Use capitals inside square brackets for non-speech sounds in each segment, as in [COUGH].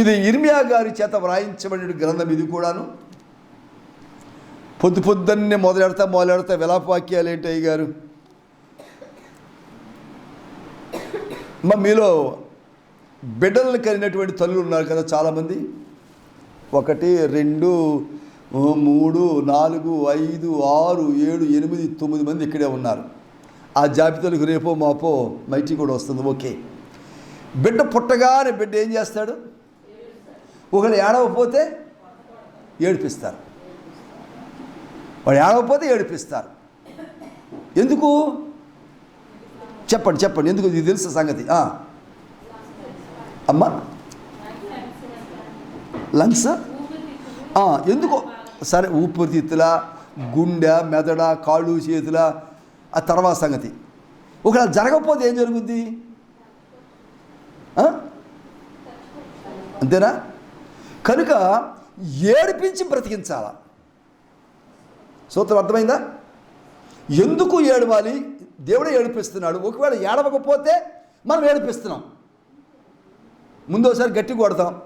ఇది ఇర్మియా గారి చేత వ్రాయించబడిన గ్రంథం ఇది కూడాను. పొద్దు పొద్దున్నే మొదలెడతా మొదలెడతా విలాపవాక్యాలు ఏంటి అయ్య గారు మా మీలో బిడ్డలను కలిగినటువంటి తల్లులు ఉన్నారు కదా చాలామంది. ఒకటి రెండు మూడు నాలుగు ఐదు ఆరు ఏడు ఎనిమిది తొమ్మిది మంది ఇక్కడే ఉన్నారు. ఆ జాబితాలకు రేపో మాపో మైటీ కూడా వస్తుంది. ఓకే. బిడ్డ పుట్టగానే బిడ్డ ఏం చేస్తాడు? ఒకళ్ళు ఏడవపోతే ఏడిపిస్తారు. వాడు ఏడవపోతే ఏడిపిస్తారు. ఎందుకు? చెప్పండి చెప్పండి. ఎందుకు? ఇది తెలుసు సంగతి? అమ్మా. లంగ్స్? ఎందుకు? సరే ఊపిరితిత్తుల గుండె మెదడ కాళ్ళు చేతుల ఆ తర్వాత సంగతి. ఒకవేళ జరగకపోతే ఏం జరుగుద్ది? అంతేనా? కనుక ఏడిపించి బ్రతికించాల? సూత్రం అర్థమైందా? ఎందుకు ఏడవాలి? దేవుడే ఏడిపిస్తున్నాడు. ఒకవేళ ఏడవకపోతే మనం ఏడిపిస్తున్నాం. ముందు ఒకసారి గట్టి కొడతాం.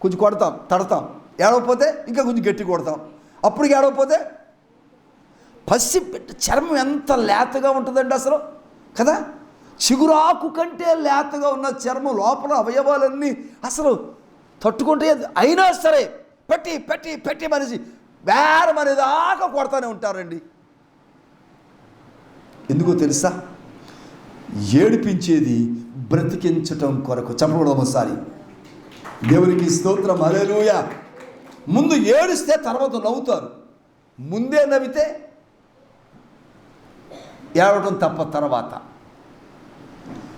కొంచెం కొడతాం తడతాం. ఏడవకపోతే ఇంకా కొంచెం గట్టి కొడతాం. అప్పుడు ఏడవపోతే పసి బిడ్డ చర్మం ఎంత లేతగా ఉంటుందండి అసలు? కదా? చిగురాకు కంటే లేతగా ఉన్న చర్మం లోపల అవయవాలన్నీ అసలు తట్టుకుంటే అయినా సరే పెట్టి పెట్టి పెట్టి మనిషి బేరం అనేదాకా కొడతానే ఉంటారండి. ఎందుకో తెలుసా? ఏడిపించేది బ్రతికించటం కొరకు. చెప్పకూడదు ఒకసారి. దేవునికి స్తోత్రం. హల్లెలూయా. ముందు ఏడిస్తే తర్వాత నవ్వుతారు. ముందే నవ్వితే ఏడవటం తప్ప తర్వాత.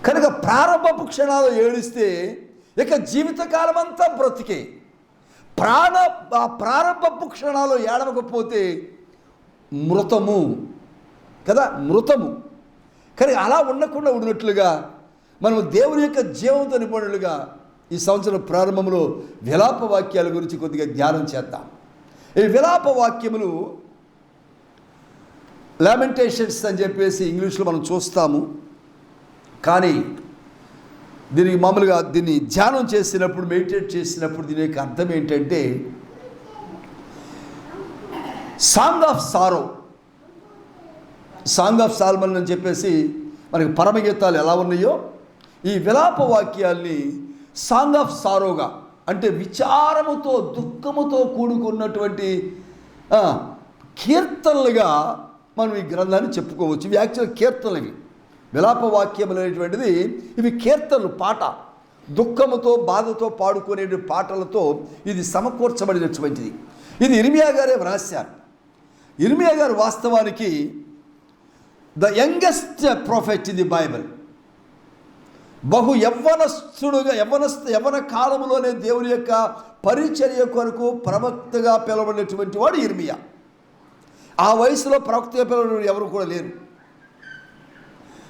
కనుక ప్రారంభపు క్షణాలు ఏడిస్తే ఇక జీవితకాలం అంతా బ్రతికే. ప్రాణ ఆ ప్రారంభపు క్షణాలు ఏడవకపోతే మృతము. కదా? మృతము. కానీ అలా ఉండకుండా ఉన్నట్లుగా మనం దేవుని యొక్క జీవంతో నిపుణులుగా ఈ సంవత్సరం ప్రారంభంలో విలాప వాక్యాల గురించి కొద్దిగా ధ్యానం చేద్దాం. ఈ విలాప వాక్యములు లామెంటేషన్స్ అని చెప్పేసి ఇంగ్లీష్లో మనం చూస్తాము. కానీ దీనికి మామూలుగా దీన్ని ధ్యానం చేసినప్పుడు మెడిటేట్ చేసినప్పుడు దీని యొక్క అర్థం ఏంటంటే song of sorrow song of Solomon అని చెప్పేసి మనకి పరమగీతాలు ఎలా ఉన్నాయో ఈ విలాప వాక్యాల్ని సాంగ్ ఆఫ్ సారోగా అంటే విచారముతో దుఃఖముతో కూడుకున్నటువంటి కీర్తనలుగా మనం ఈ గ్రంథాన్ని చెప్పుకోవచ్చు. ఇవి యాక్చువల్ కీర్తనలు ఇవి. విలాప వాక్యములు అనేటువంటిది ఇవి కీర్తనలు పాట. దుఃఖముతో బాధతో పాడుకునే పాటలతో ఇది సమకూర్చబడినటువంటిది ఇది ఇర్మియా గారే వ్రాశారు. ఇర్మియా గారు వాస్తవానికి the youngest prophet in the Bible బహు యవ్వనస్తుడుగా యవ్వనస్ యవ్వన కాలంలోనే దేవుని యొక్క పరిచర్య కొరకు ప్రవక్తగా పిలవబడినటువంటి వాడు ఇర్మియా. ఆ వయసులో ప్రవక్తగా పిలవడం ఎవరు కూడా లేరు.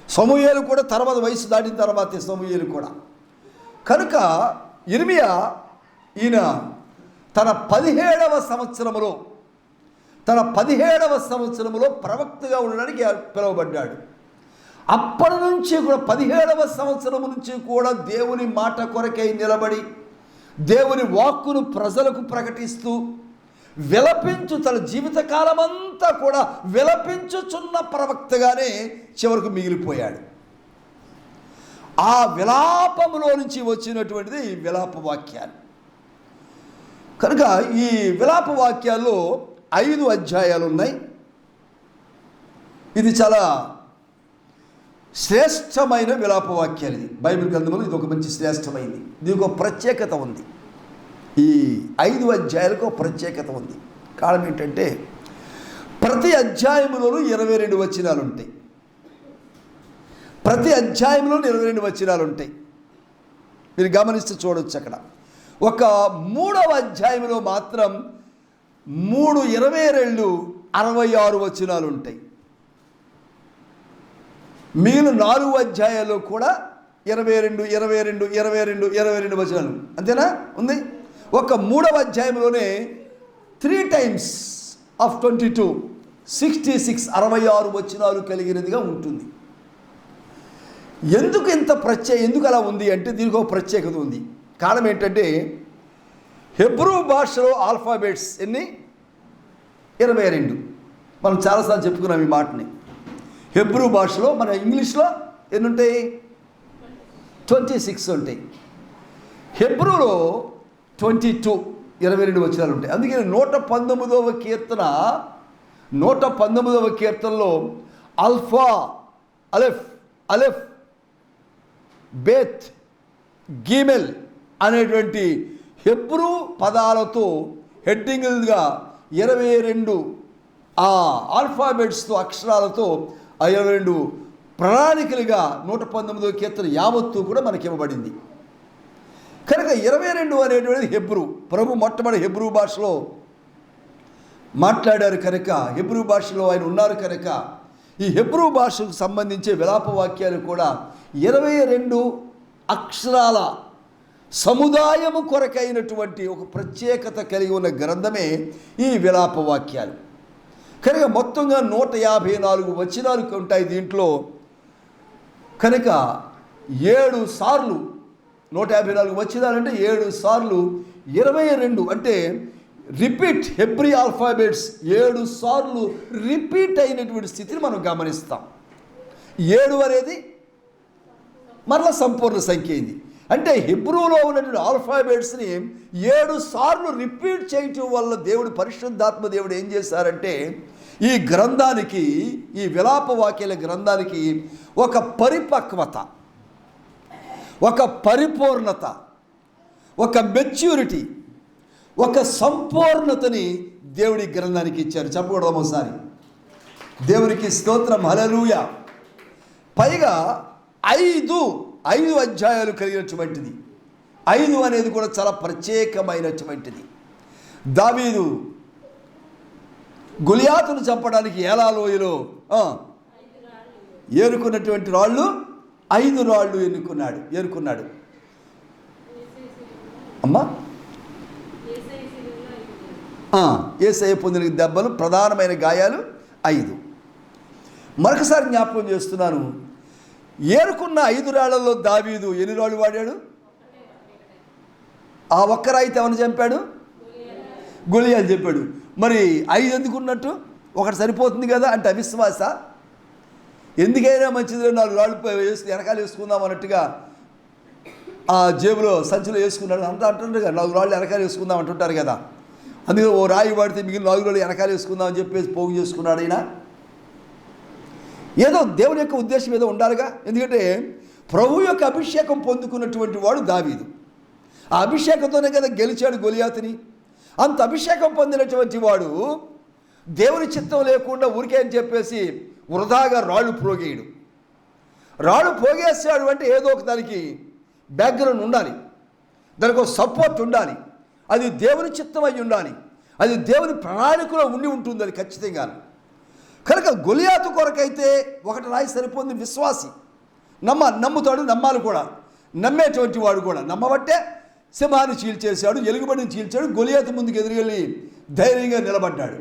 సమూహేలు కూడా తర్వాత వయసు దాటిన తర్వాతే సమూహేలు కూడా. కనుక ఇర్మియా ఈయన తన పదిహేడవ సంవత్సరములో తన పదిహేడవ సంవత్సరములో ప్రవక్తగా ఉండడానికి పిలువబడ్డాడు. అప్పటి నుంచి కూడా పదిహేడవ సంవత్సరం నుంచి కూడా దేవుని మాట కొరకై నిలబడి దేవుని వాక్కును ప్రజలకు ప్రకటిస్తూ విలపించు తన జీవితకాలమంతా కూడా విలపించుచున్న ప్రవక్తగానే చివరకు మిగిలిపోయాడు. ఆ విలాపములో నుంచి వచ్చినటువంటిది విలాప వాక్యాలు. కనుక ఈ విలాప వాక్యాల్లో ఐదు అధ్యాయాలు ఉన్నాయి ఇది చాలా శ్రేష్టమైన విలాప వాక్యాలు ఇది. బైబిల్ గ్రంథంలో ఇది ఒక మంచి శ్రేష్టమైంది. దీనికి ఒక ప్రత్యేకత ఉంది. ఈ ఐదు అధ్యాయాలకు ఒక ప్రత్యేకత ఉంది. కారణం ఏంటంటే ప్రతి అధ్యాయంలోనూ ఇరవై రెండు వచనాలు ఉంటాయి. ప్రతి అధ్యాయంలోనూ ఇరవై రెండు వచనాలు ఉంటాయి. మీరు గమనిస్తే చూడవచ్చు అక్కడ. ఒక మూడవ అధ్యాయంలో మాత్రం మూడు ఇరవై రెండు అరవై ఆరు వచనాలు ఉంటాయి. మీరు నాలుగు అధ్యాయాల్లో కూడా ఇరవై రెండు ఇరవై రెండు ఇరవై రెండు ఇరవై రెండు వచనాలు. అంతేనా? ఉంది? ఒక మూడవ అధ్యాయంలోనే three times of twenty two sixty six అరవై ఆరు వచనాలు కలిగినదిగా ఉంటుంది. ఎందుకు ఇంత ప్రత్యేక ఎందుకు అలా ఉంది అంటే దీనికి ఒక ప్రత్యేకత ఉంది. కారణం ఏంటంటే హెబ్రూ భాషలో ఆల్ఫాబెట్స్ ఎన్ని? ఇరవై రెండు. మనం చాలాసార్లు చెప్పుకున్నాం ఈ మాటని. హెబ్రూ భాషలో మన ఇంగ్లీష్లో ఎన్ని ఉంటాయి ట్వంటీ సిక్స్ ఉంటాయి. హెబ్రూలో ట్వంటీ టూ ఇరవై రెండు వచనాలు ఉంటాయి అందుకని నూట పంతొమ్మిదవ కీర్తన నూట పంతొమ్మిదవ కీర్తనలో alpha aleph aleph beth gimel అనేటువంటి హెబ్రూ పదాలతో హెడ్డింగ్లుగా ఇరవై రెండు ఆ ఆల్ఫాబెట్స్తో అక్షరాలతో ఆ ఇరవై రెండు ప్రణాళికలుగా నూట పంతొమ్మిదో కీర్తన యావత్తు కూడా మనకి ఇవ్వబడింది కనుక ఇరవై రెండు అనేటువంటిది హెబ్రూ. ప్రభు మొట్టమొదటి హెబ్రూ భాషలో మాట్లాడారు కనుక హెబ్రూ భాషలో ఆయన ఉన్నారు కనుక ఈ హెబ్రూ భాషకు సంబంధించే విలాప వాక్యాలు కూడా ఇరవై రెండు అక్షరాల సముదాయము కొరకైనటువంటి ఒక ప్రత్యేకత కలిగి ఉన్న గ్రంథమే ఈ విలాప వాక్యాలు. కనుక మొత్తంగా నూట యాభై నాలుగు వచనాలు ఉంటాయి దీంట్లో. కనుక ఏడు సార్లు నూట యాభై నాలుగు వచ్చినారంటే ఏడు సార్లు ఇరవై రెండు అంటే రిపీట్ హెబ్రి ఆల్ఫాబెట్స్ ఏడు సార్లు రిపీట్ అయినటువంటి స్థితిని మనం గమనిస్తాం. ఏడు అనేది మరలా సంపూర్ణ సంఖ్య ఇది అంటే హిబ్రూలో ఉన్నటువంటి ఆల్ఫాబెట్స్ని ఏడు సార్లు రిపీట్ చేయటం వల్ల దేవుడు పరిశుద్ధాత్మ దేవుడు ఏం చేశారంటే ఈ గ్రంథానికి ఈ విలాప వాక్యాల గ్రంథానికి ఒక పరిపక్వత ఒక పరిపూర్ణత ఒక మెచ్యూరిటీ ఒక సంపూర్ణతని దేవుడి గ్రంథానికి ఇచ్చారు. చెప్పకూడదాం ఒకసారి. దేవునికి స్తోత్రం. హలలుయ పైగా ఐదు ఐదు అధ్యాయాలు కలిగినటువంటిది. ఐదు అనేది కూడా చాలా ప్రత్యేకమైనటువంటిది. దావీదు గులియాతును చంపడానికి ఏలా లోయలో ఏరుకున్నటువంటి రాళ్ళు? ఐదు రాళ్ళు ఎన్నుకున్నాడు ఏరుకున్నాడు? అమ్మా? ఏసఐ పొందిన దెబ్బలు ప్రధానమైన గాయాలు ఐదు. మరొకసారి జ్ఞాపకం చేస్తున్నాను. ఏరుకున్న ఐదు రాళ్ళలో దావీదు ఎన్ని రాళ్ళు వాడాడు? ఆ ఒక్క రాయితే ఎవరిని చంపాడు? గొలియాలు చెప్పాడు మరి ఐదు ఎందుకున్నట్టు ఒకటి సరిపోతుంది కదా అంటే అవిశ్వాస. ఎందుకైనా మంచిది నాలుగు రాళ్ళు పై వెనకాల వేసుకుందాం అన్నట్టుగా ఆ జేబులో సంచిలో వేసుకున్నాడు. అంతా అంటుంటారు కదా నాలుగు రాళ్ళు వెనకాల వేసుకుందాం అంటుంటారు కదా. అందుకే ఓ రాయి పడితే మిగిలిన నాలుగు రాళ్ళు వెనకాల వేసుకుందాం అని చెప్పేసి పోగు చేసుకున్నాడు ఆయన. ఏదో దేవుని యొక్క ఉద్దేశం ఏదో ఉండాలిగా. ఎందుకంటే ప్రభు యొక్క అభిషేకం పొందుకున్నటువంటి వాడు దావీదు. ఆ అభిషేకంతోనే కదా గెలిచాడు గొలియాతిని. అంత అభిషేకం పొందినటువంటి వాడు దేవుని చిత్తం లేకుండా ఊరికే అని చెప్పేసి వృధాగా రాళ్ళు ప్రోగేయడు రాళ్ళు పోగేసాడు అంటే ఏదో ఒక దానికి బ్యాక్గ్రౌండ్ ఉండాలి. దానికి ఒక సపోర్ట్ ఉండాలి. అది దేవుని చిత్తం అయి ఉండాలి. అది దేవుని ప్రణాళికలో ఉండి ఉంటుంది అది ఖచ్చితంగా. కనుక గొలియాతు కొరకైతే ఒకటి రాయి సరిపోతుంది విశ్వాసి. నమ్మ నమ్ముతాడు నమ్మాలి కూడా. నమ్మేటువంటి వాడు కూడా. నమ్మబట్టే సింహాన్ని చీల్చేశాడు ఎలుగుబడిని చీల్చాడు గొలియాతు ముందుకు ఎదురుగెళ్ళి ధైర్యంగా నిలబడ్డాడు.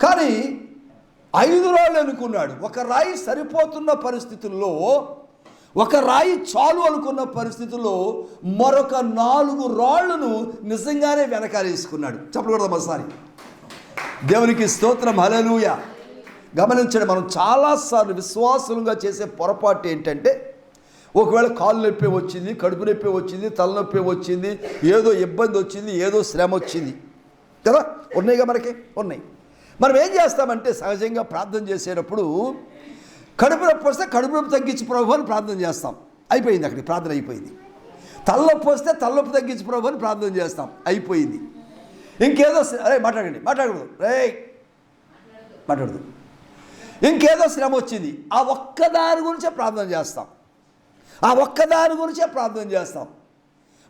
కానీ ఐదు రాళ్ళు అనుకున్నాడు. ఒక రాయి సరిపోతున్న పరిస్థితుల్లో ఒక రాయి చాలు అనుకున్న పరిస్థితుల్లో మరొక నాలుగు రాళ్ళను నిజంగానే వెనకాలేసుకున్నాడు చెప్పకూడదు ఒకసారి. దేవునికి స్తోత్రం. హలలుయ గమనించండి మనం చాలాసార్లు విశ్వాసంగా చేసే పొరపాటు ఏంటంటే ఒకవేళ కాళ్ళు నొప్పి వచ్చింది కడుపు నొప్పి వచ్చింది తలనొప్పి వచ్చింది ఏదో ఇబ్బంది వచ్చింది ఏదో శ్రమ వచ్చింది. కదా? ఉన్నాయిగా మనకి? ఉన్నాయి. మనం ఏం చేస్తామంటే సహజంగా ప్రార్థన చేసేటప్పుడు కడుపు నొప్పి వస్తే కడుపు నొప్పి తగ్గించి ప్రభు అని ప్రార్థన చేస్తాం. అయిపోయింది అక్కడికి ప్రార్థన అయిపోయింది. తలనొప్పి వస్తే తలనొప్పి తగ్గించి ప్రభు అని ప్రార్థన చేస్తాం. అయిపోయింది. ఇంకేదో శ్ర- అరే మాట్లాడండి మాట్లాడకూడదు. రే మాట్లాడదు. ఇంకేదో శ్రమ వచ్చింది. ఆ ఒక్కదాని గురించే ప్రార్థన చేస్తాం. ఆ ఒక్కదాని గురించే ప్రార్థన చేస్తాం.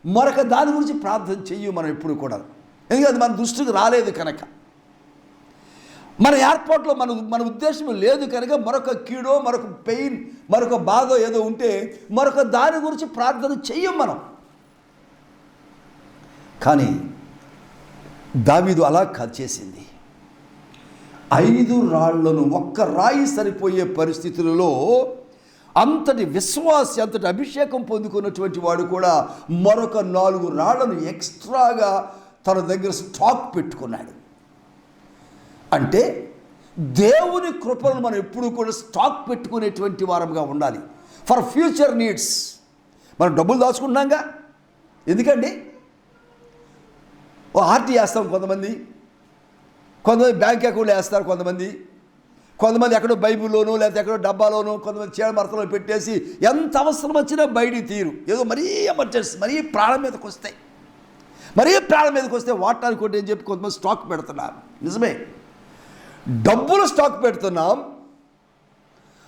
మరొక దాని గురించి ప్రార్థన చెయ్యి మనం ఎప్పుడు కూడా. ఎందుకంటే మన దృష్టికి రాలేదు కనుక. మన ఏర్పాట్లో మన మన ఉద్దేశం లేదు కనుక మరొక కీడో మరొక పెయిన్ మరొక బాధ ఏదో ఉంటే మరొక దాని గురించి ప్రార్థన చెయ్యం మనం. కానీ దావీదు అలా కాదు చేసింది. ఐదు రాళ్ళను ఒక్క రాయి సరిపోయే పరిస్థితులలో అంతటి విశ్వాసి అంతటి అభిషేకం పొందుకున్నటువంటి వాడు కూడా మరొక నాలుగు రాళ్ళను ఎక్స్ట్రాగా తన దగ్గర స్టాక్ పెట్టుకున్నాడు. అంటే దేవుని కృపను మనం ఎప్పుడు కూడా స్టాక్ పెట్టుకునేటువంటి వారంగా ఉండాలి. ఫర్ ఫ్యూచర్ నీడ్స్ మనం డబ్బులు దాచుకుంటున్నాంగా. ఎందుకండి? ఓ ఆర్టీ వేస్తాం కొంతమంది. కొంతమంది బ్యాంక్ అకౌంట్లో వేస్తారు కొంతమంది. కొంతమంది ఎక్కడో బైబిల్లోనూ లేకపోతే ఎక్కడో డబ్బాలోనూ కొంతమంది చీడ మరతలో పెట్టేసి ఎంత అవసరం వచ్చినా బయటికి తీరు ఏదో మరీ ఎమర్జెన్సీ మరీ ప్రాణం మీదకి వస్తాయి. మరీ ప్రాణం మీదకి వస్తే వాటానికి కొట్టి అని చెప్పి కొంతమంది స్టాక్ పెడుతున్నారు. నిజమే? డబ్బులు స్టాక్ పెడుతున్నాం.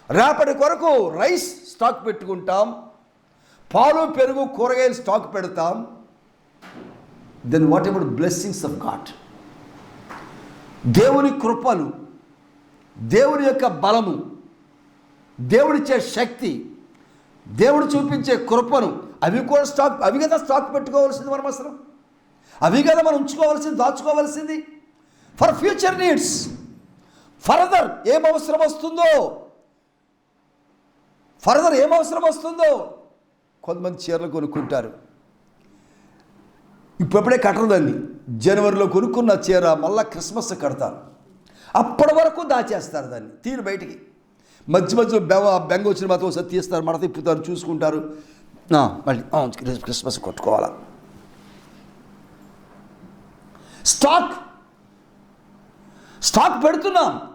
రేపటి కొరకు రైస్ స్టాక్ పెట్టుకుంటాం. పాలు పెరుగు కూరగాయలు స్టాక్ పెడతాం. Then whatever blessings of God దేవుని కృపలు దేవుని యొక్క బలము దేవుడిచ్చే శక్తి దేవుడు చూపించే కృపను అవి కూడా స్టాక్ అవి కదా స్టాక్ పెట్టుకోవాల్సింది మనం అసలు అవి కదా మనం ఉంచుకోవాల్సింది దాచుకోవాల్సింది. ఫర్ ఫ్యూచర్ నీడ్స్ ఫర్దర్ ఏం అవసరం వస్తుందో? ఫర్దర్ ఏం అవసరం వస్తుందో? కొంతమంది చీరలు కొనుక్కుంటారు. ఇప్పుడప్పుడే కట్టరు దాన్ని జనవరిలో కొనుక్కున్న చీర మళ్ళీ క్రిస్మస్ కడతారు. అప్పటి వరకు దాచేస్తారు దాన్ని. తీరు బయటికి. మధ్య మధ్యలో బెవ బెంగ వచ్చిన మాత్రం ఒకసారి తీస్తారు మడత తిప్పుతారు చూసుకుంటారు. మళ్ళీ క్రిస్- క్రిస్మస్ కొట్టుకోవాలా? స్టాక్. స్టాక్ పెడుతున్నాం.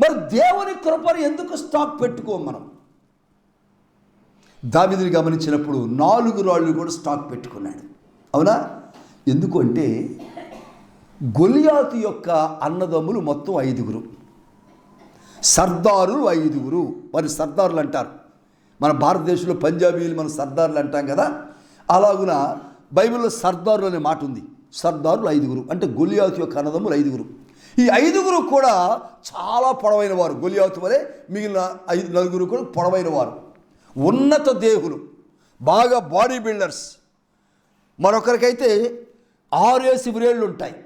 మరి దేవుని కృపను ఎందుకు స్టాక్ పెట్టుకోం మనం? దావిదిని గమనించినప్పుడు నాలుగు రాళ్ళు కూడా స్టాక్ పెట్టుకున్నాడు. అవునా? ఎందుకంటే గొలియాతు యొక్క అన్నదమ్ములు మొత్తం ఐదుగురు. సర్దారులు ఐదుగురు. వారి సర్దారులు అంటారు. మన భారతదేశంలో పంజాబీలు మన సర్దారులు అంటాం కదా? అలాగున బైబిల్లో సర్దారులు అనే మాట ఉంది. సర్దారులు ఐదుగురు. అంటే గొలియాతు యొక్క అన్నదమ్ములు ఐదుగురు. ఈ ఐదుగురు కూడా చాలా పొడవైన వారు. గొలియాతు వలె మిగిలిన ఐదు నలుగురు కూడా పొడవైన వారు. ఉన్నత దేహులు. బాగా బాడీ బిల్డర్స్. మరొకరికైతే ఆరేసి వేళ్ళు ఉంటాయి.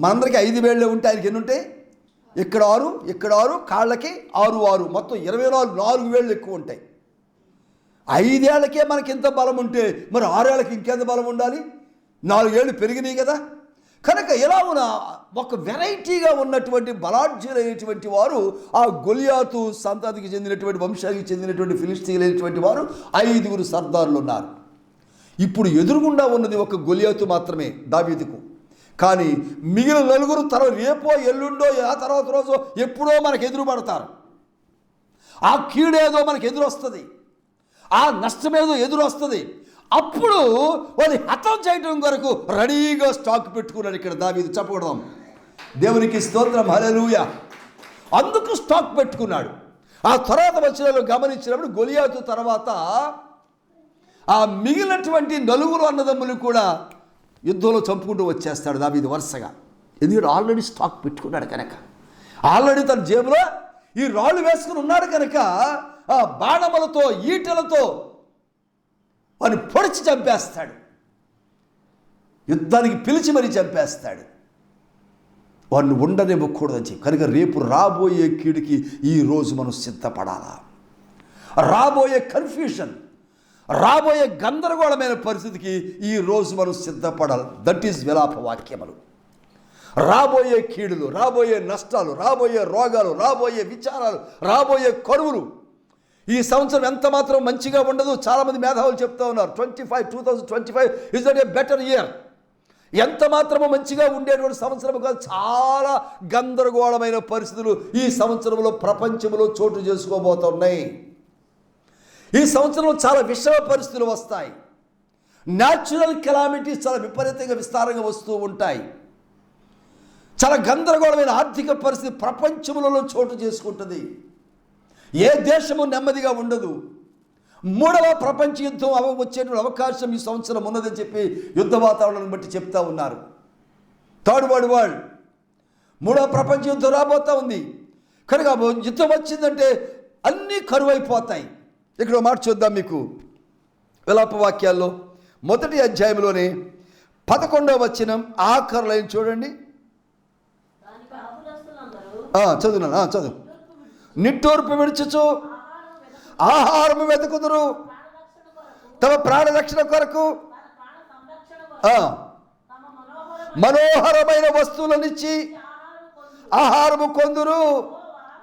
మనందరికీ ఐదు వేళ్ళు ఉంటాయి. ఆయనకి ఎన్ని ఉంటాయి? ఇక్కడ ఆరు ఇక్కడ ఆరు కాళ్ళకి ఆరు ఆరు. మొత్తం ఇరవై నాలుగు నాలుగు వేళ్ళు ఎక్కువ ఉంటాయి. ఐదేళ్ళకే మనకి ఎంత బలం ఉంటే మరి ఆరేళ్ళకి ఇంకెంత బలం ఉండాలి? నాలుగేళ్ళు పెరిగినాయి కదా? కనుక ఎలా ఉన్న ఒక వెరైటీగా ఉన్నటువంటి బలాఢ్యులైనటువంటి వారు ఆ గొలియాతు సంతతికి చెందినటువంటి వంశానికి చెందినటువంటి ఫిలిస్తీన్లైనటువంటి వారు ఐదుగురు సర్దారులు ఉన్నారు ఇప్పుడు ఎదురుగుండా ఉన్నది ఒక గొలియాతు మాత్రమే దావీదుకు. కానీ మిగిలిన నలుగురు తర రేపో ఎల్లుండో ఆ తర్వాత రోజు ఎప్పుడో మనకు ఎదురు పడతారు ఆ కీడేదో మనకు ఎదురు వస్తుంది ఆ నష్టమేదో ఎదురు వస్తుంది అప్పుడు వారి హతం చేయడం కొరకు రెడీగా స్టాక్ పెట్టుకున్నాడు ఇక్కడ దావీదు. చెప్పకూడదాం దేవునికి స్తోత్రం. హలలుయ అందుకు స్టాక్ పెట్టుకున్నాడు. ఆ తర్వాత వచ్చిన గమనించినప్పుడు గొలియాతు తర్వాత ఆ మిగిలినటువంటి నలుగురు అన్నదమ్ములు కూడా యుద్ధంలో చంపుకుంటూ వచ్చేస్తాడు దావీదు వరుసగా. ఎందుకంటే ఆల్రెడీ స్టాక్ పెట్టుకున్నాడు కనుక. ఆల్రెడీ తన జేబులో ఈ రాళ్ళు వేసుకుని ఉన్నాడు కనుక ఆ బాణములతో ఈటలతో వాడిని పొడిచి చంపేస్తాడు. యుద్ధానికి పిలిచి మరీ చంపేస్తాడు. వాడిని ఉండనివ్వకూడదని చెప్పి. కనుక రేపు రాబోయే కీడికి ఈ రోజు మనం సిద్ధపడాలా? రాబోయే కన్ఫ్యూషన్ రాబోయే గందరగోళమైన పరిస్థితికి ఈ రోజు మనం సిద్ధపడాలి. దట్ ఈజ్ విలాప వాక్యములు రాబోయే కీడులు రాబోయే నష్టాలు రాబోయే రోగాలు రాబోయే విచారాలు రాబోయే కరువులు ఈ సంవత్సరం ఎంత మాత్రం మంచిగా ఉండదు? చాలామంది మేధావులు చెప్తా ఉన్నారు. Twenty five two thousand twenty five is that a better year ఎంత మాత్రమో మంచిగా ఉండేటువంటి సంవత్సరం కాదు చాలా గందరగోళమైన పరిస్థితులు ఈ సంవత్సరంలో ప్రపంచంలో చోటు చేసుకోబోతున్నాయి. ఈ సంవత్సరంలో చాలా విషమ పరిస్థితులు వస్తాయి. న్యాచురల్ కెలామిటీస్ చాలా విపరీతంగా విస్తారంగా వస్తూ ఉంటాయి. చాలా గందరగోళమైన ఆర్థిక పరిస్థితి ప్రపంచములలో చోటు చేసుకుంటుంది. ఏ దేశము నెమ్మదిగా ఉండదు. మూడవ ప్రపంచ యుద్ధం అవ వచ్చేటువంటి అవకాశం ఈ సంవత్సరం ఉన్నదని చెప్పి యుద్ధ వాతావరణాన్ని బట్టి చెప్తా ఉన్నారు. థర్డ్ వరల్డ్ వరల్డ్ మూడవ ప్రపంచ యుద్ధం రాబోతా ఉంది. కనుక యుద్ధం వచ్చిందంటే అన్నీ కరువైపోతాయి. ఇక్కడ మాట చూద్దాం మీకు. విలాప వాక్యాల్లో మొదటి అధ్యాయంలోనే పదకొండవ వచనం ఆఖరు లైన్ చూడండి ఆ, చదువు. నిట్టూర్పు విడిచుచు ఆహారము వెతుకుదురు. తమ ప్రాణరక్షణ కొరకు మనోహరమైన వస్తువులనిచ్చి ఆహారము కొందురు.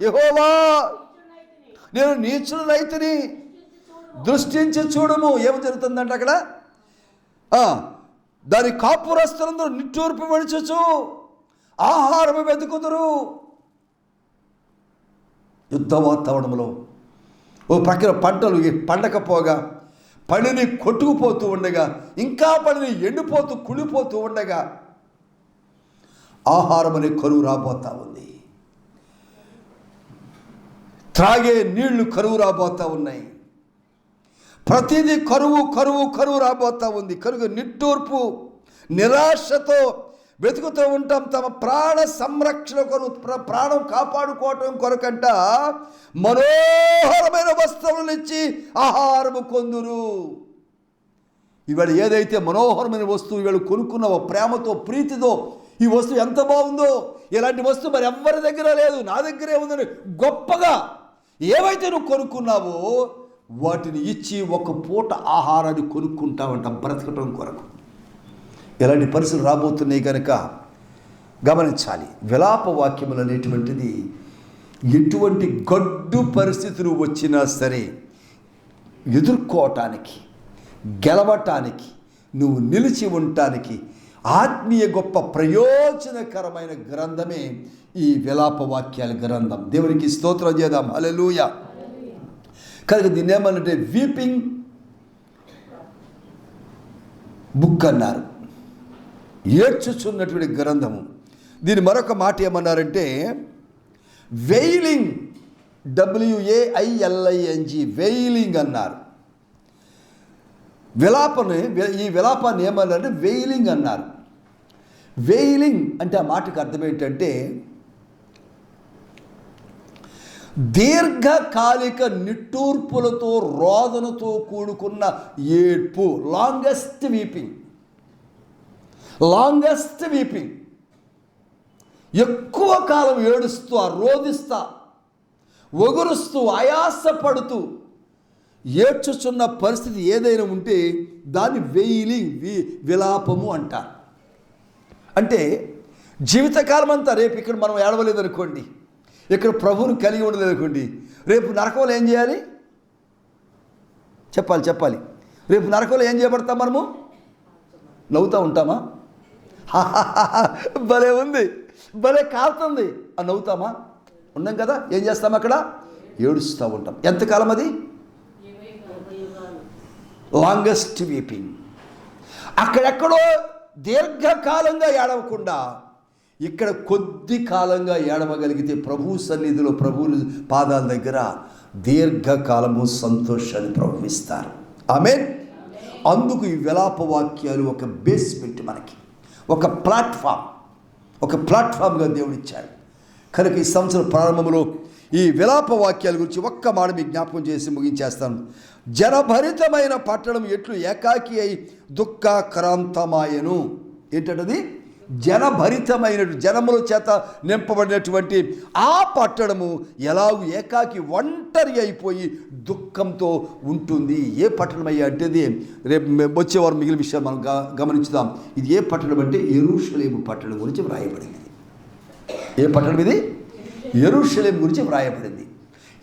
యహోవా నేను నీచుడు రైతుని దృష్టించి చూడము. ఏమి జరుగుతుందంటే అక్కడ? దాని కాపురస్తులందరూ నిట్టూర్పు విడిచచ్చు ఆహారము వెతుకుదురు. యుద్ధ వాతావరణంలో ఓ ప్రక్కన పంటలు పండకపోగా పనిని కొట్టుకుపోతూ ఉండగా ఇంకా పనిని ఎండిపోతూ కుళ్ళిపోతూ ఉండగా ఆహారం అనే కరువు రాబోతా ఉంది. త్రాగే నీళ్ళు కరువు రాబోతా ఉన్నాయి. ప్రతిదీ కరువు కరువు కరువు రాబోతా ఉంది. కరువు నిట్టూర్పు నిరాశతో వెతుకుతూ ఉంటాం తమ ప్రాణ సంరక్షణ కొరకు ప్రాణం కాపాడుకోవటం కొరకంట మనోహరమైన వస్త్రములు ఇచ్చి ఆహారము కొందురు. ఇవాళ ఏదైతే మనోహరమైన వస్తువు ఇవాళ కొనుక్కున్నావో ప్రేమతో ప్రీతితో ఈ వస్తువు ఎంత బాగుందో ఇలాంటి వస్తువు మరి ఎవ్వరి దగ్గర లేదు నా దగ్గరే ఉందని గొప్పగా ఏవైతే నువ్వు కొనుక్కున్నావో వాటిని ఇచ్చి ఒక పూట ఆహారాన్ని కొనుక్కుంటావంట బ్రతకటం కొరకు. ఇలాంటి పరిస్థితులు రాబోతున్నాయి కనుక గమనించాలి. విలాప వాక్యములు అనేటువంటిది ఎటువంటి గడ్డు పరిస్థితులు వచ్చినా సరే ఎదుర్కోవటానికి గెలవటానికి నువ్వు నిలిచి ఉండటానికి ఆత్మీయ గొప్ప ప్రయోజనకరమైన గ్రంథమే ఈ విలాపవాక్యాల గ్రంథం. దేవునికి స్తోత్రం చేద్దాం. హల్లెలూయా. కనుక దీన్ని ఏమన్నంటే వీపింగ్ బుక్ అన్నారు. ఏడ్చుచున్నటువంటి గ్రంథము. దీని మరొక మాట ఏమన్నారంటే వెయిలింగ్ డబ్ల్యూఏఐఎల్ఐఎన్జి వెయిలింగ్ అన్నారు. విలాపని ఈ విలాపాన్ని ఏమన్నారంటే వెయిలింగ్ అన్నారు. వెయిలింగ్ అంటే ఆ మాటకు అర్థం ఏంటంటే దీర్ఘకాలిక నిట్టూర్పులతో రోదనతో కూడుకున్న ఏడ్పు లాంగెస్ట్ వీపింగ్. Longest weeping. ఎక్కువ కాలం ఏడుస్తూ ఆ రోధిస్తా ఒగురుస్తూ ఆయాసపడుతూ ఏడ్చుచున్న పరిస్థితి ఏదైనా ఉంటే దాన్ని వెయిలింగ్ వి విలాపము అంటారు. అంటే జీవితకాలం అంతా రేపు ఇక్కడ మనం ఏడవలేదనుకోండి ఇక్కడ ప్రభువుని కలిగి ఉండలేదనుకోండి రేపు నరకంలో ఏం చేయాలి? చెప్పాలి చెప్పాలి. రేపు నరకంలో ఏం చేయబడతాం మనము? నవ్వుతూ ఉంటామా? [LAUGHS] భలే ఉంది. భలే కాలుతుంది అని నవ్వుతామా? ఉన్నాం కదా? ఏం చేస్తాం అక్కడ? ఏడుస్తూ ఉంటాం. ఎంతకాలం అది? Longest weeping. అక్కడెక్కడో దీర్ఘకాలంగా ఏడవకుండా ఇక్కడ కొద్ది కాలంగా ఏడవగలిగితే ప్రభు సన్నిధిలో ప్రభు పాదాల దగ్గర దీర్ఘకాలము సంతోషాన్ని ప్రవహిస్తారు. ఆమె అందుకు ఈ విలాప వాక్యాలు ఒక బేస్మెంట్ మనకి. ఒక ప్లాట్ఫామ్ ఒక ప్లాట్ఫామ్గా దేవుడిచ్చాడు. కనుక ఈ సంవత్సరం ప్రారంభంలో ఈ విలాప వాక్యాల గురించి ఒక్క మాట మీకు జ్ఞాపకం చేసి ముగించేస్తాను. జనభరితమైన పట్టణం ఎట్లు ఏకాకి అయి దుఃఖాక్రాంతమాయను. ఏంటంటది? జనభరితమైన జనముల చేత నింపబడినటువంటి ఆ పట్టణము ఎలాగూ ఏకాకి ఒంటరి అయిపోయి దుఃఖంతో ఉంటుంది. ఏ పట్టణం అయ్యా అంటేది రేపు వచ్చేవారు మిగిలిన విషయాలు మనం గమనించుదాం. ఇది ఏ పట్టణం అంటే ఎరుషలేము పట్టణం గురించి వ్రాయబడింది. ఏ పట్టణం ఇది? ఎరుషలేం గురించి వ్రాయబడింది.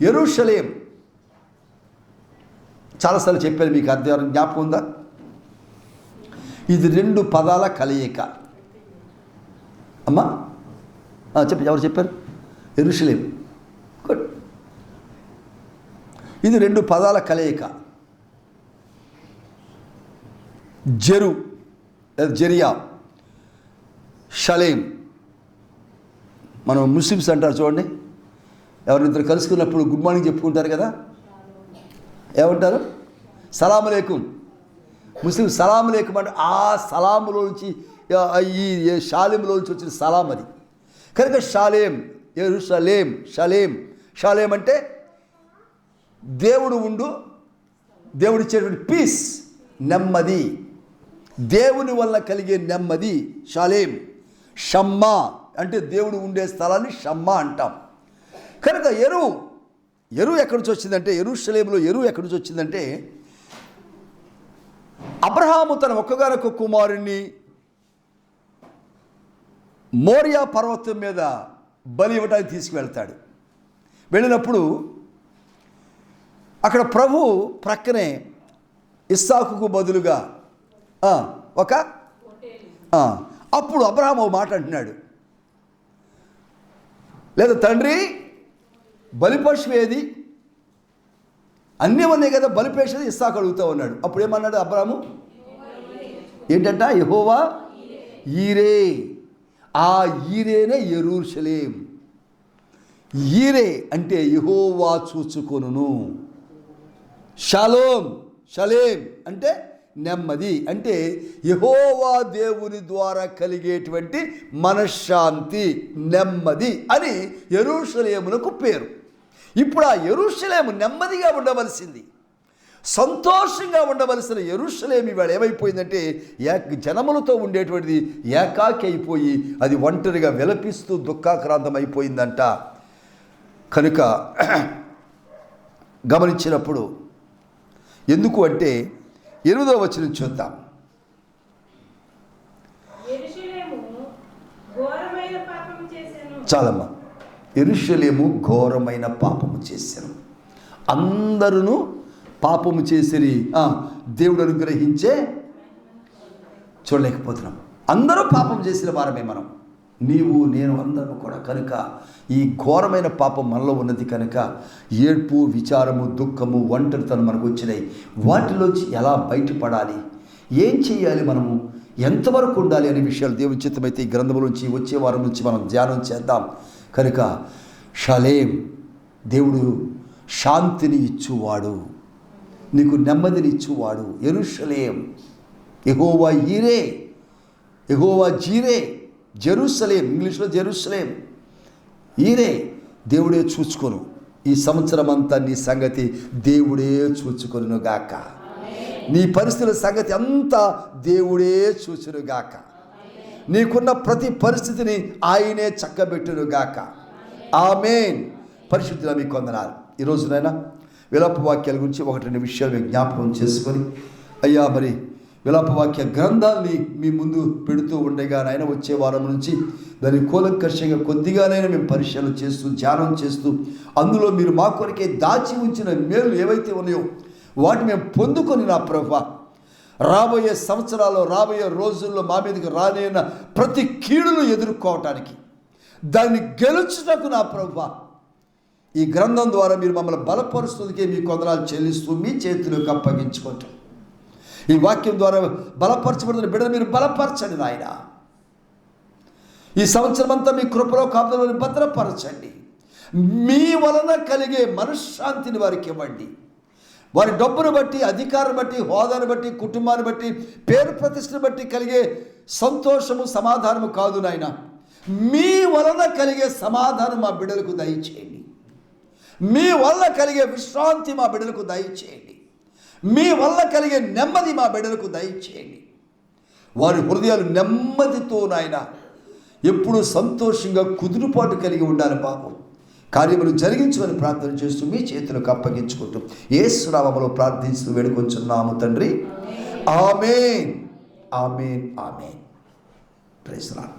ఎరుషలేం. చాలాసార్లు చెప్పాను మీకు అధ్యాయం జ్ఞాపకం ఉందా? ఇది రెండు పదాల కలయిక. అమ్మా? చెప్పి ఎవరు చెప్పారు? ఎరుషలేం. గుడ్ ఇది రెండు పదాల కలయిక. జెరు జెరియా. షలేం. మనం ముస్లిమ్స్ అంటారు చూడండి. ఎవరిద్దరు కలుసుకున్నప్పుడు గుడ్ మార్నింగ్ చెప్పుకుంటారు కదా? ఏమంటారు? సలాం లేకుం ముస్లిం సలాం లేకుం అంటే ఆ సలాములో నుంచి ఈ షాలేంలో నుంచి వచ్చిన సలాం అది. కనుక షాలేం ఎరుషలేం షలేం షాలేం అంటే దేవుడు ఉండు దేవుడిచ్చేటువంటి పీస్ నెమ్మది. దేవుని వల్ల కలిగే నెమ్మది షాలేం. షమ్మా అంటే దేవుడు ఉండే స్థలాన్ని షమ్మా అంటాం. కనుక ఎరువు ఎరువు ఎక్కడి నుంచి వచ్చిందంటే ఎరుషలేములో ఎరువు ఎక్కడి నుంచి వచ్చిందంటే అబ్రహాము తన ఒక్కగానొక్క కుమారుణ్ణి మోరియా పర్వతం మీద బలి ఇవ్వడానికి తీసుకువెళ్తాడు. వెళ్ళినప్పుడు అక్కడ ప్రభు ప్రక్కనే ఇస్సాకుకు బదులుగా ఒక అప్పుడు అబ్రహాం ఓ మాట అంటున్నాడు. లేదా తండ్రి బలిపశువు ఏది? అన్నీ ఉన్నాయి కదా బలిపేసేది ఇస్సాకు అడుగుతా ఉన్నాడు. అప్పుడు ఏమన్నాడు అబ్రాము ఏంటంట? యహోవా? ఈరే. ఆ ఈరేనే ఎరూషలేం. ఈరే అంటే యహోవా చూచుకొనును. షలోం షలేం అంటే నెమ్మది అంటే యహోవా దేవుని ద్వారా కలిగేటువంటి మనశ్శాంతి నెమ్మది అని ఎరుషలేమునకు పేరు. ఇప్పుడు ఆ ఎరుషలేము నెమ్మదిగా ఉండవలసింది. సంతోషంగా ఉండవలసిన ఎరుషలేమి ఇవాళ ఏమైపోయిందంటే ఏక జనములతో ఉండేటువంటిది ఏకాకి అయిపోయి అది ఒంటరిగా విలపిస్తూ దుఃఖాక్రాంతం అయిపోయిందంట కనుక [CLEARS THROAT] గమనించినప్పుడు ఎందుకు అంటే ఎనిమిదవ వచనం చూద్దాం. చాలమ్మా. ఎరుషలేము ఘోరమైన పాపము చేశాను. అందరూ పాపము చేసిరి. ఆ, దేవుడు అనుగ్రహించే చూడలేకపోతున్నాం. అందరూ పాపం చేసిన వారమే మనం. నీవు నేను అందరం కూడా కనుక ఈ ఘోరమైన పాపం మనలో ఉన్నది కనుక ఏడ్పు విచారము దుఃఖము ఒంటరితనం మనకు వచ్చినాయి. వాటిలోంచి ఎలా బయటపడాలి? ఏం చేయాలి మనము? ఎంతవరకు ఉండాలి అనే విషయాలు దేవుని చిత్తమైతే ఈ గ్రంథములోంచి వచ్చే వారం నుంచి మనం ధ్యానం చేద్దాం. కనుక షలేం దేవుడు శాంతిని ఇచ్చువాడు. నీకు నెమ్మదినిచ్చువాడు ఎరుషలేం. ఎహోవా ఈరే. ఎహోవా జీరే. జెరూసలేం. ఇంగ్లీష్లో జెరూసలేం. ఈరే. దేవుడే చూచుకొను. ఈ సంవత్సరం అంతా నీ సంగతి దేవుడే చూచుకొను గాక. నీ పరిస్థితుల సంగతి అంతా దేవుడే చూచునుగాక నీకున్న ప్రతి పరిస్థితిని ఆయనే చక్కబెట్టునుగాక ఆమెన్. పరిశుద్ధిలో మీకు కొందనాలు ఈరోజునైనా విలాప వాక్యాల గురించి ఒకటి రెండు విషయాలు మీకు జ్ఞాపకం చేసుకొని అయ్యా మరి విలాపవాక్య గ్రంథాన్ని మీ ముందు పెడుతూ ఉండగా నాయన వచ్చే వారం నుంచి దాన్ని కూలంకర్షంగా కొద్దిగానైనా మేము పరిశీలన చేస్తూ ధ్యానం చేస్తూ అందులో మీరు మా కొరకే దాచి ఉంచిన మేలు ఏవైతే ఉన్నాయో వాటిని మేము పొందుకొని నా ప్రభ. రాబోయే సంవత్సరాల్లో రాబోయే రోజుల్లో మా మీదకి రానేన ప్రతి కీడును ఎదుర్కోవటానికి దాన్ని గెలుచుటకు నా ప్రభా. ఈ గ్రంథం ద్వారా మీరు మమ్మల్ని బలపరుస్తుందికే మీ కొందరాలు చెల్లిస్తూ మీ చేతిలోకి అప్పగించుకుంటాం ఈ వాక్యం ద్వారా బలపరచబడిన బిడ్డను మీరు బలపరచండి నాయన. ఈ సంవత్సరం అంతా మీ కృపలో కాపుదలను భద్రపరచండి. మీ వలన కలిగే మనశ్శాంతిని వారికి ఇవ్వండి. వారి డబ్బును బట్టి అధికారం బట్టి హోదాను బట్టి కుటుంబాన్ని బట్టి పేరు ప్రతిష్టను బట్టి కలిగే సంతోషము సమాధానము కాదు నాయన. మీ వలన కలిగే సమాధానం మా బిడ్డలకు దయచేయండి. మీ వల్ల కలిగే విశ్రాంతి మా బిడ్డలకు దయచేయండి. మీ వల్ల కలిగే నెమ్మది మా బిడ్డలకు దయచేయండి. వారి హృదయాలు నెమ్మదితో నాయన ఎప్పుడూ సంతోషంగా కుదురుపాటు కలిగి ఉండాలి పాపం. కార్యములు జరిగించమని ప్రార్థన చేస్తూ మీ చేతులకు అప్పగించుకుంటూ ఏ స్వరామలో ప్రార్థిస్తూ వేడుకొంచున్నాము తండ్రి. ఆమెన్. ఆమెన్. ఆమెన్. ప్రైజ్